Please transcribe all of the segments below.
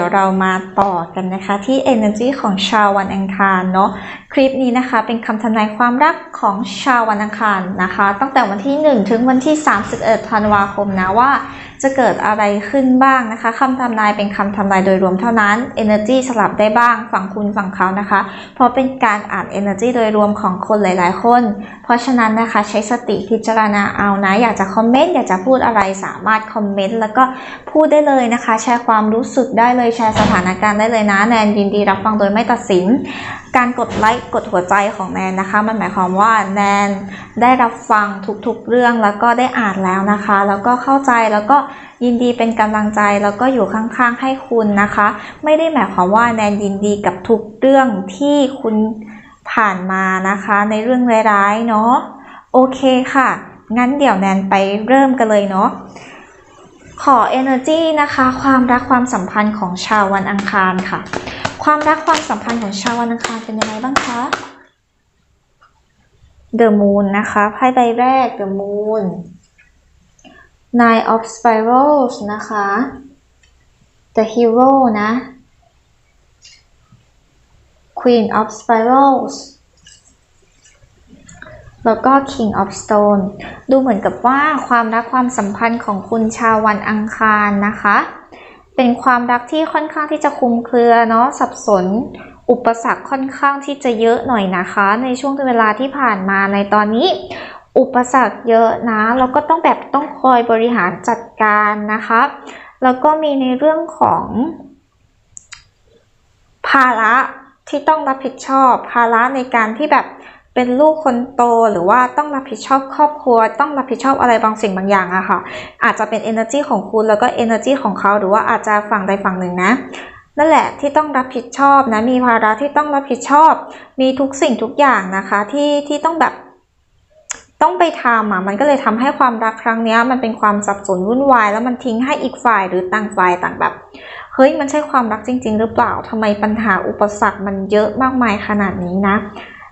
ดี๋ยวเรามาต่อกันนะคะที่ energy ของชาววันอังคารเนาะคลิปนี้นะคะเป็นคำทำนายความรักของชาววันอังคารนะคะ ตั้งแต่วันที่ 1 ถึงวันที่ 31ธันวาคมนะว่า จะเกิดอะไรขึ้นบ้างนะคะคำทำนายเป็นคำทำนายโดยรวมเท่านั้น energy สลับได้บ้างฝั่งคุณฝั่งเขานะคะ เพราะเป็นการอ่าน energy โดยรวมของคนหลาย ๆ คน เพราะฉะนั้นนะคะใช้สติพิจารณาเอานะ อยากจะคอมเมนต์อยากจะพูดอะไรสามารถคอมเมนต์แล้วก็พูดได้เลยนะคะ แชร์ความรู้สึกได้เลยแชร์สถานการณ์ได้เลยนะแนนยินดีรับฟังโดยไม่ตัดสินการกดไลค์กดหัวใจของแนนนะคะ มันหมายความว่าแนนได้รับฟังทุกๆเรื่องแล้วก็ได้อ่านแล้วนะคะ แล้วก็เข้าใจแล้วก็ยินดีเป็นกำลังใจแล้วก็อยู่ข้างๆให้คุณนะคะ ไม่ได้หมายความว่าแนนยินดีกับทุกเรื่องที่คุณผ่านมานะคะ ในเรื่องร้ายๆเนาะโอเคค่ะ งั้นเดี๋ยวแนนไปเริ่มกันเลยเนาะขอ energy นะคะ ความรักความสัมพันธ์ของชาววันอังคารค่ะ ความรักความสัมพันธ์ของชาววันอังคารเป็นยังไงบ้างคะ The Moon นะคะไพ่ใบแรก The Moon Nine of Spirals นะคะ The Hero นะ Queen of Spirals แล้วก็ King of Stone ดูเหมือนกับว่าความรักความสัมพันธ์ของคุณชาววันอังคารนะคะ เป็นความรักที่ค่อนข้างที่จะคุมเครือเนาะสับสน อุปสรรคค่อนข้างที่จะเยอะหน่อยนะคะ ในช่วงเวลาที่ผ่านมาในตอนนี้ อุปสรรคเยอะนะแล้วก็ต้องแบบต้องคอยบริหารจัดการนะคะ แล้วก็มีในเรื่องของภาระที่ต้องรับผิดชอบภาระในการที่แบบ เป็นลูกคนโตหรือว่าต้องรับผิดชอบครอบครัว ต้องรับผิดชอบอะไรบางสิ่งบางอย่างอะค่ะ อาจจะเป็น energy ของคุณแล้วก็ energy ของเขา หรือว่าอาจจะฝั่งใดฝั่งหนึ่งนะนั่นแหละที่ต้องรับผิดชอบนะมีภาระที่ต้องรับผิดชอบ มีทุกสิ่งทุกอย่างนะคะที่ที่ต้องแบบต้องไปทำอะมันก็เลยทำให้ความรักครั้งนี้มันเป็นความสับสนวุ่นวาย แล้วมันทิ้งให้อีกฝ่ายหรือต่างฝ่ายต่างแบบเฮ้ยมันใช่ความรักจริง ๆ หรือเปล่าทำไมปัญหาอุปสรรคมันเยอะมากมายขนาดนี้นะ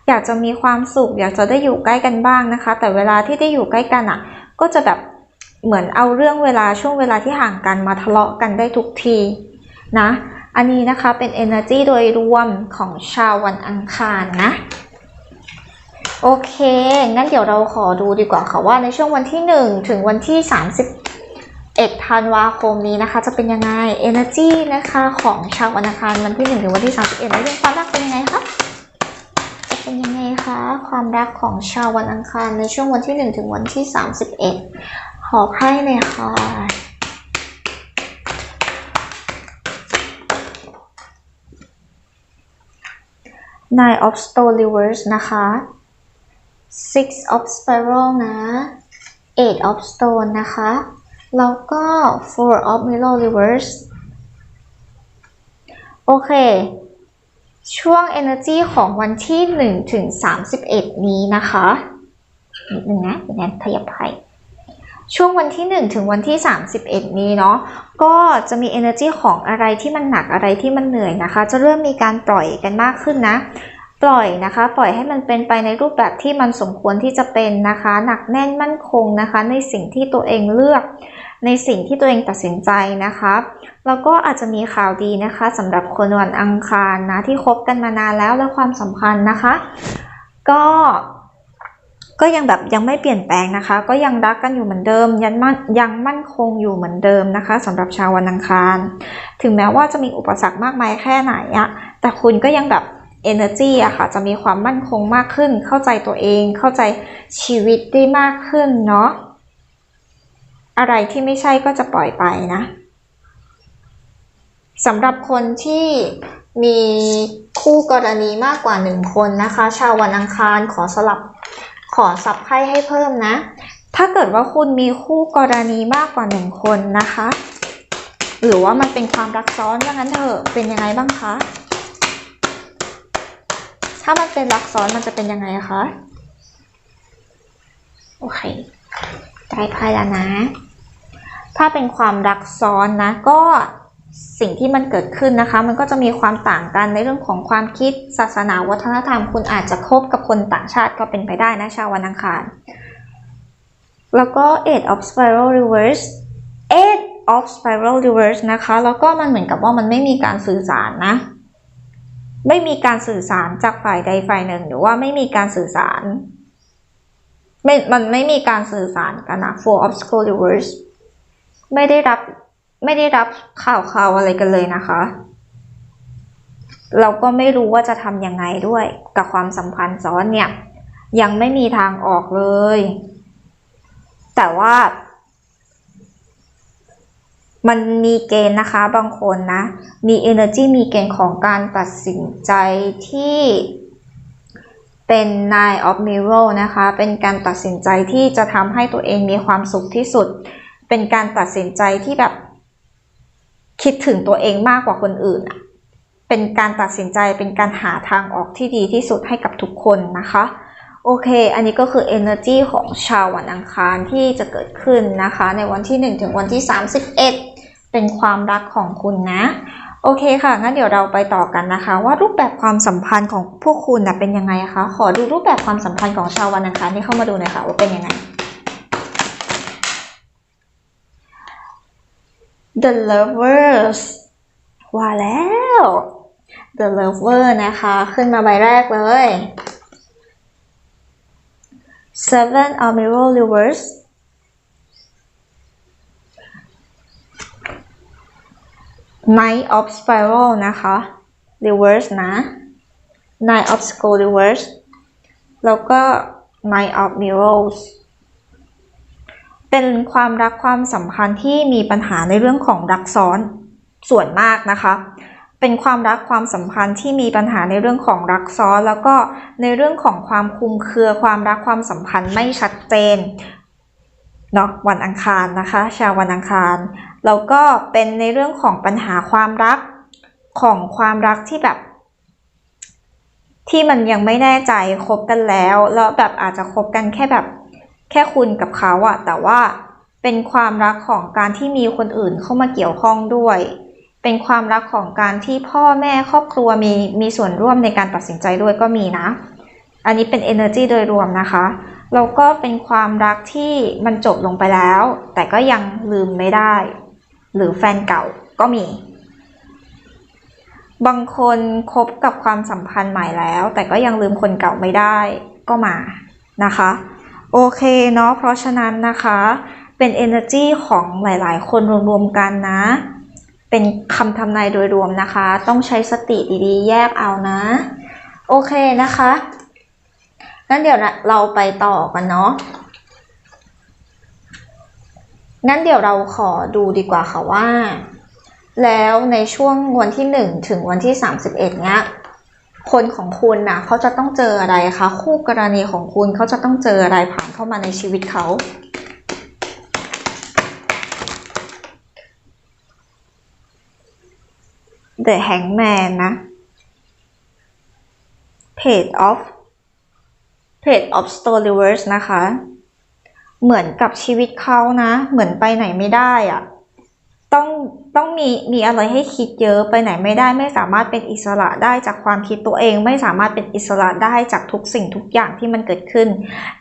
อยากจะมีความสุข อยากจะได้อยู่ใกล้กันบ้างนะคะ แต่เวลาที่ได้อยู่ใกล้กันอะ ก็จะแบบเหมือนเอาเรื่องเวลาช่วงเวลาที่ห่างกันมาทะเลาะกันได้ทุกทีนะ อันนี้นะคะเป็น energy โดยรวมของชาววันอังคารนะ โอเค งั้นเดี๋ยวเราขอดูดีกว่าค่ะว่าในช่วงวันที่ 1 ถึงวันที่ 31ธันวาคมนี้นะคะ จะเป็นยังไง energy นะคะของชาววันอังคารวันที่ 1 ถึงวันที่ 31ในเรื่องความรักเป็นยังไงคะ เป็นยังไงคะ ความรักของชาววันอังคารในช่วงวันที่ 1 ถึงวันที่ 31 ขอไพ่เลยค่ะ Nine of Stone Reverse นะคะ Six of Spiral นะ Eight of Stone นะคะ แล้วก็ Four of Mirror Reverse โอเค ช่วง energy ของวันที่ 1 ถึง 31 นี้นะคะนิดนึงนะเดี๋ยวแนนขยับไปช่วงวันที่ 1 ถึงวันที่ 31 นี้เนาะก็จะมี energy ของอะไรที่มันหนักอะไรที่มันเหนื่อยนะคะ จะเริ่มมีการปล่อยกันมากขึ้นนะ ปล่อยนะคะ ปล่อยให้มันเป็นไปในรูปแบบที่มันสมควรที่จะเป็นนะคะ หนักแน่นมั่นคงนะคะ ในสิ่งที่ตัวเองเลือก ในสิ่งที่ตัวเองตัดสินใจนะคะ แล้วก็อาจจะมีข่าวดีนะคะสำหรับคนวันอังคารนะที่คบกันมานานแล้วและความสัมพันธ์นะคะ ก็ก็ยังแบบยังไม่เปลี่ยนแปลงนะคะ ก็ยังรักกันอยู่เหมือนเดิมยังมั่นยังมั่นคงอยู่เหมือนเดิมนะคะสำหรับชาววันอังคาร ถึงแม้ว่าจะมีอุปสรรคมากมายแค่ไหนอะแต่คุณก็ยังแบบ energy อะค่ะ จะมีความมั่นคงมากขึ้น เข้าใจตัวเอง เข้าใจชีวิตได้มากขึ้นเนาะ อะไรที่ไม่ใช่ก็จะปล่อยไปนะสำหรับคนที่มีคู่กรณีมากกว่าหนึ่งคนนะคะ ชาววันอังคารขอสลับขอสับไพ่ให้เพิ่มนะ ถ้าเกิดว่าคุณมีคู่กรณีมากกว่าหนึ่งคนนะคะ หรือว่ามันเป็นความรักซ้อนว่างั้นเถอะเป็นยังไงบ้างคะ ถ้ามันเป็นรักซ้อนมันจะเป็นยังไงคะ โอเคได้ไพ่แล้วนะ ถ้าเป็นความรักซ้อนนะ ก็สิ่งที่มันเกิดขึ้นนะคะ มันก็จะมีความต่างกันในเรื่องของความคิดศาสนาวัฒนธรรม คุณอาจจะคบกับคนต่างชาติก็เป็นไปได้นะชาววันอังคาร แล้วก็ eight of spiral reverse eight of spiral reverse นะคะ แล้วก็มันเหมือนกับว่ามันไม่มีการสื่อสารนะ ไม่มีการสื่อสารจากฝ่ายใดฝ่ายหนึ่ง หรือว่าไม่มีการสื่อสารไม่มันไม่มีการสื่อสารกันนะ four of scroll reverse ไม่ได้รับไม่ได้รับข่าวข่าวอะไรกันเลยนะคะ เราก็ไม่รู้ว่าจะทำยังไงด้วยกับความสัมพันธ์ซ้อนเนี่ย ยังไม่มีทางออกเลย แต่ว่า มันมีเกณฑ์นะคะบางคนนะ มี energy มีเกณฑ์ของการตัดสินใจที่เป็น nine of mirror นะคะ เป็นการตัดสินใจที่จะทำให้ตัวเองมีความสุขที่สุด เป็นการตัดสินใจที่แบบ คิดถึงตัวเองมากกว่าคนอื่น เป็นการตัดสินใจ เป็นการหาทางออกที่ดีที่สุดให้กับทุกคนนะคะ โอเค อันนี้ก็คือ energy ของชาววันอังคารที่จะเกิดขึ้นนะคะ ในวันที่ 1 ถึงวันที่ 31 เป็นความรักของคุณนะ โอเคค่ะงั้นเดี๋ยวเราไปต่อกันนะคะ ว่ารูปแบบความสัมพันธ์ของพวกคุณนะเป็นยังไงคะ ขอดูรูปแบบความสัมพันธ์ของชาววันอังคารที่เข้ามาดูหน่อยค่ะว่าเป็นยังไง The Lovers ว่าแล้ว The Lover นะคะ ขึ้นมาใบแรกเลย Seven of Mirror Reverse Knight of Spiral นะคะ Reverse นะ Nine of Scroll Reverse แล้วก็ Nine of Mirrors เป็นความรักความสัมพันธ์ที่มีปัญหาในเรื่องของรักซ้อนส่วนมากนะคะ เป็นความรักความสัมพันธ์ที่มีปัญหาในเรื่องของรักซ้อน แล้วก็ในเรื่องของความคุมเครือความรักความสัมพันธ์ไม่ชัดเจนเนาะวันอังคารนะคะ ชาววันอังคาร แล้วก็เป็นในเรื่องของปัญหาความรักของความรักที่แบบ ที่มันยังไม่แน่ใจคบกันแล้ว แล้วแบบอาจจะคบกันแค่แบบแค่คุณกับเขาอะแต่ว่าเป็นความรักของการที่มีคนอื่นเข้ามาเกี่ยวข้องด้วย เป็นความรักของการที่พ่อแม่ครอบครัวมีมีส่วนร่วมในการตัดสินใจด้วยก็มีนะ อันนี้เป็น energy โดยรวมนะคะแล้วก็เป็นความรักที่มันจบลงไปแล้ว แต่ก็ยังลืมไม่ได้ หรือแฟนเก่าก็มี บางคนคบกับความสัมพันธ์ใหม่แล้ว แต่ก็ยังลืมคนเก่าไม่ได้ก็มานะคะ โอเคเนาะเพราะฉะนั้นนะคะเป็น energy ของหลายๆ คนรวมๆกันนะ เป็นคำทำนายโดยรวมนะคะ ต้องใช้สติดีๆ แยกเอานะ โอเคนะคะงั้นเดี๋ยวเราไปต่อกันเนาะ งั้นเดี๋ยวเราขอดูดีกว่าค่ะว่า แล้วในช่วงวันที่ 1 ถึงวันที่ 31เนี้ยคนของคุณนะเขาจะต้องเจออะไรคะคู่กรณีของคุณเขาจะต้องเจออะไรผ่านเข้ามาในชีวิตเขา The Hangman นะ Page of Page of Store Reverse นะคะ เหมือนกับชีวิตเขานะ เหมือนไปไหนไม่ได้อะต้องต้องมีมีอะไรให้คิดเยอะไปไหนไม่ได้ ไม่สามารถเป็นอิสระได้จากความคิดตัวเอง ไม่สามารถเป็นอิสระได้จากทุกสิ่งทุกอย่างที่มันเกิดขึ้น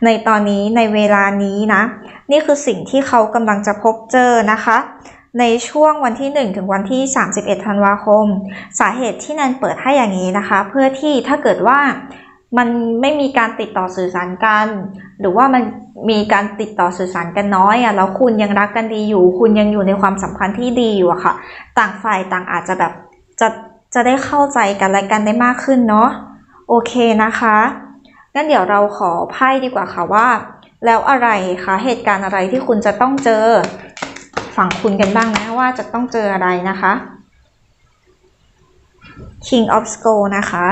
ในตอนนี้ในเวลานี้นะ นี่คือสิ่งที่เขากำลังจะพบเจอนะคะ ในช่วงวันที่ 1 ถึงวันที่ 31 ธันวาคม สาเหตุที่แนนเปิดให้อย่างนี้นะคะ เพื่อที่ถ้าเกิดว่ามันไม่มีการติดต่อสื่อสารกัน หรือว่ามันมีการติดต่อสื่อสารกันน้อยอะแล้วคุณยังรักกันดีอยู่ คุณยังอยู่ในความสัมพันธ์ที่ดีอยู่อะค่ะ ต่างฝ่ายต่างอาจจะแบบจะจะได้เข้าใจกันและกันได้มากขึ้นเนาะโอเคนะคะงั้นเดี๋ยวเราขอไพ่ดีกว่าค่ะว่า แล้วอะไรคะเหตุการณ์อะไรที่คุณจะต้องเจอฝั่งคุณกันบ้างนะว่าจะต้องเจออะไรนะคะ King of s c o l นะคะ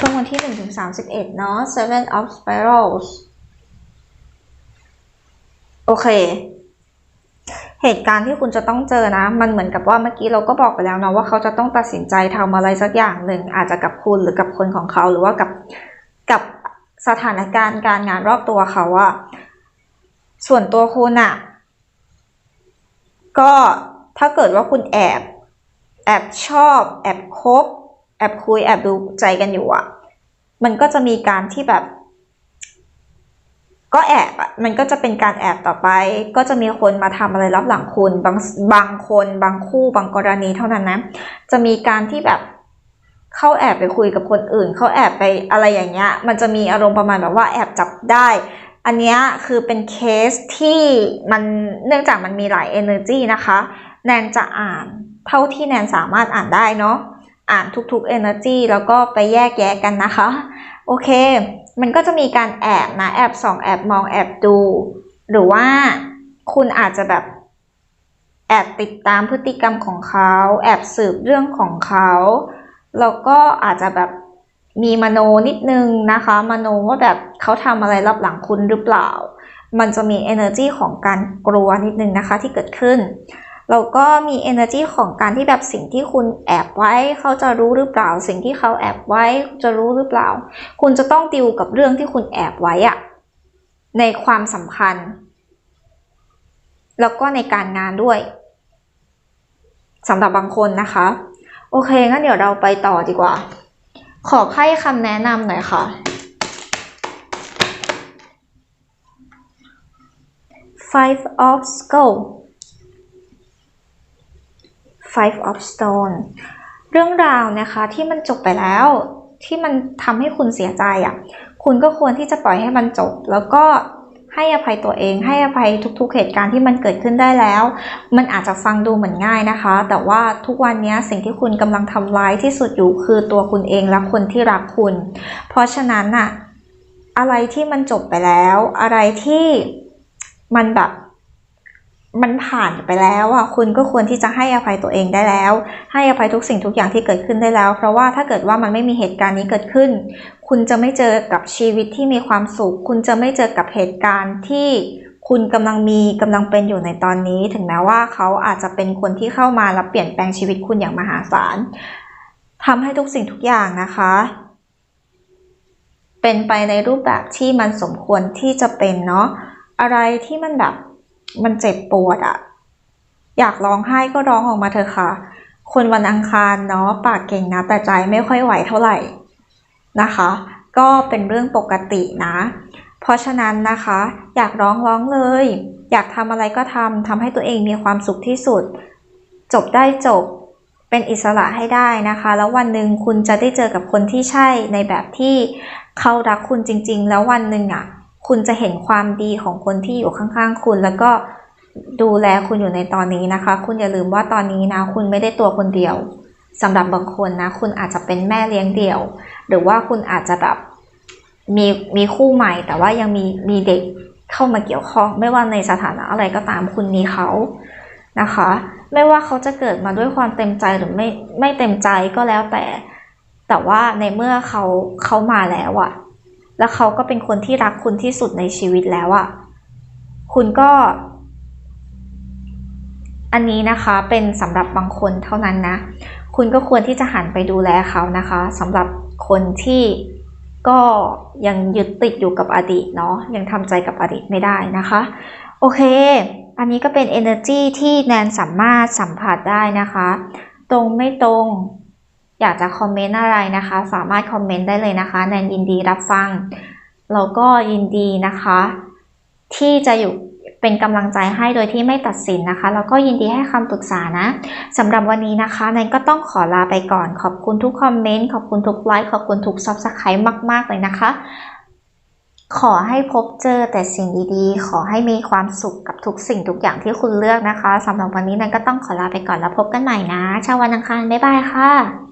ช่วงวันที่1ถึง31 เนาะ Seven of Spirals โอเค เหตุการณ์ที่คุณจะต้องเจอนะ มันเหมือนกับว่าเมื่อกี้เราก็บอกไปแล้วเนาะว่าเขาจะต้องตัดสินใจทำอะไรสักอย่างหนึ่ง อาจจะกับคุณหรือกับคนของเขาหรือว่ากับกับสถานการณ์การงานรอบตัวเขาอะส่วนตัวคุณอะก็ถ้าเกิดว่าคุณแอบ แอบชอบ แอบคบ แอบคุยแอบดูใจกันอยู่อะมันก็จะมีการที่แบบ ก็แอบอะมันก็จะเป็นการแอบต่อไป ก็จะมีคนมาทำอะไรรับหลังคุณบางบางคนบางคู่บางกรณีเท่านั้นนะ จะมีการที่แบบเข้าแอบไปคุยกับคนอื่น เข้าแอบไปอะไรอย่างเงี้ย มันจะมีอารมณ์ประมาณแบบว่าแอบจับได้ อันนี้คือเป็นเคสที่มันเนื่องจากมันมีหลาย energy นะคะ แนนจะอ่านเท่าที่แนนสามารถอ่านได้เนาะ อ่านทุกๆ energy แล้วก็ไปแยกแยะกันนะคะ โอเค มันก็จะมีการแอบนะ แอบส่องแอบมองแอบดู หรือว่าคุณอาจจะแบบแอบติดตามพฤติกรรมของเขา แอบสืบเรื่องของเขา แล้วก็อาจจะแบบมีมโนนิดนึงนะคะ มโนว่าแบบเขาทำอะไรรับหลังคุณหรือเปล่า มันจะมี energy ของการกลัวนิดนึงนะคะที่เกิดขึ้น แล้วก็มี energy ของการที่แบบสิ่งที่คุณแอบไว้ เขาจะรู้หรือเปล่า สิ่งที่เขาแอบไว้จะรู้หรือเปล่า คุณจะต้องดิวกับเรื่องที่คุณแอบไว้อะในความสัมพันธ์ แล้วก็ในการงานด้วยสำหรับบางคนนะคะ โอเคงั้นเดี๋ยวเราไปต่อดีกว่า ขอให้คำแนะนำหน่อยค่ะ Five of Skull Five of Stone เรื่องราวนะคะที่มันจบไปแล้ว ที่มันทำให้คุณเสียใจอะคุณก็ควรที่จะปล่อยให้มันจบ แล้วก็ให้อภัยตัวเอง ให้อภัยทุกๆเหตุการณ์ที่มันเกิดขึ้นได้แล้ว มันอาจจะฟังดูเหมือนง่ายนะคะ แต่ว่าทุกวันนี้สิ่งที่คุณกำลังทำร้ายที่สุดอยู่คือตัวคุณเองและคนที่รักคุณ เพราะฉะนั้นอะอะไรที่มันจบไปแล้ว อะไรที่มันแบบ มันผ่านไปแล้วอะคุณก็ควรที่จะให้อภัยตัวเองได้แล้ว ให้อภัยทุกสิ่งทุกอย่างที่เกิดขึ้นได้แล้ว เพราะว่าถ้าเกิดว่ามันไม่มีเหตุการณ์นี้เกิดขึ้น คุณจะไม่เจอกับชีวิตที่มีความสุข คุณจะไม่เจอกับเหตุการณ์ที่คุณกำลังมีกำลังเป็นอยู่ในตอนนี้ ถึงแม้ว่าเขาอาจจะเป็นคนที่เข้ามาแล้วเปลี่ยนแปลงชีวิตคุณอย่างมหาศาลทำให้ทุกสิ่งทุกอย่างนะคะ เป็นไปในรูปแบบที่มันสมควรที่จะเป็นเนาะอะไรที่มันแบบ มันเจ็บปวดอะอยากร้องไห้ก็ร้องออกมาเถอะค่ะ คนวันอังคารเนาะปากเก่งนะ แต่ใจไม่ค่อยไหวเท่าไหร่นะคะ ก็เป็นเรื่องปกตินะ เพราะฉะนั้นนะคะ อยากร้องร้องเลย อยากทำอะไรก็ทำทำให้ตัวเองมีความสุขที่สุด จบได้จบเป็นอิสระให้ได้นะคะ แล้ววันหนึ่งคุณจะได้เจอกับคนที่ใช่ในแบบที่เขารักคุณจริง ๆ แล้ววันหนึ่งอะ คุณจะเห็นความดีของคนที่อยู่ข้างๆ คุณ แล้วก็ดูแลคุณอยู่ในตอนนี้นะคะ คุณอย่าลืมว่าตอนนี้นะคุณไม่ได้ตัวคนเดียวสำหรับบางคนนะ คุณอาจจะเป็นแม่เลี้ยงเดี่ยว หรือว่าคุณอาจจะแบบมีมีคู่ใหม่ แต่ว่ายังมีมีเด็กเข้ามาเกี่ยวข้อง ไม่ว่าในสถานะอะไรก็ตามคุณมีเขานะคะ ไม่ว่าเขาจะเกิดมาด้วยความเต็มใจหรือไม่ไม่เต็มใจก็แล้วแต่ แต่ว่าในเมื่อเขาเขามาแล้วอะ แล้วเขาก็เป็นคนที่รักคุณที่สุดในชีวิตแล้วอะคุณก็ อันนี้นะคะเป็นสำหรับบางคนเท่านั้นนะ คุณก็ควรที่จะหันไปดูแลเขานะคะสำหรับคนที่ก็ยังยึดติดอยู่กับอดีตเนาะยังทำใจกับอดีตไม่ได้นะคะ โอเค อันนี้ก็เป็น energy ที่แนนสามารถสัมผัสได้นะคะ ตรงไม่ตรง อยากจะคอมเมนต์อะไรนะคะ สามารถคอมเมนต์ได้เลยนะคะแนนยินดีรับฟังแล้วก็ยินดีนะคะ ที่จะอยู่เป็นกำลังใจให้โดยที่ไม่ตัดสินนะคะ แล้วก็ยินดีให้คำปรึกษานะสำหรับวันนี้นะคะแนนก็ต้องขอลาไปก่อน ขอบคุณทุกคอมเมนต์ขอบคุณทุกไลค์ขอบคุณทุกซับสไครต์มาก ๆ เลยนะคะ ขอให้พบเจอแต่สิ่งดีๆ ขอให้มีความสุขกับทุกสิ่งทุกอย่างที่คุณเลือกนะคะสำหรับวันนี้แนนก็ต้องขอลาไปก่อนแล้วพบกันใหม่นะช้าวันอังคารบ๊ายบายค่ะ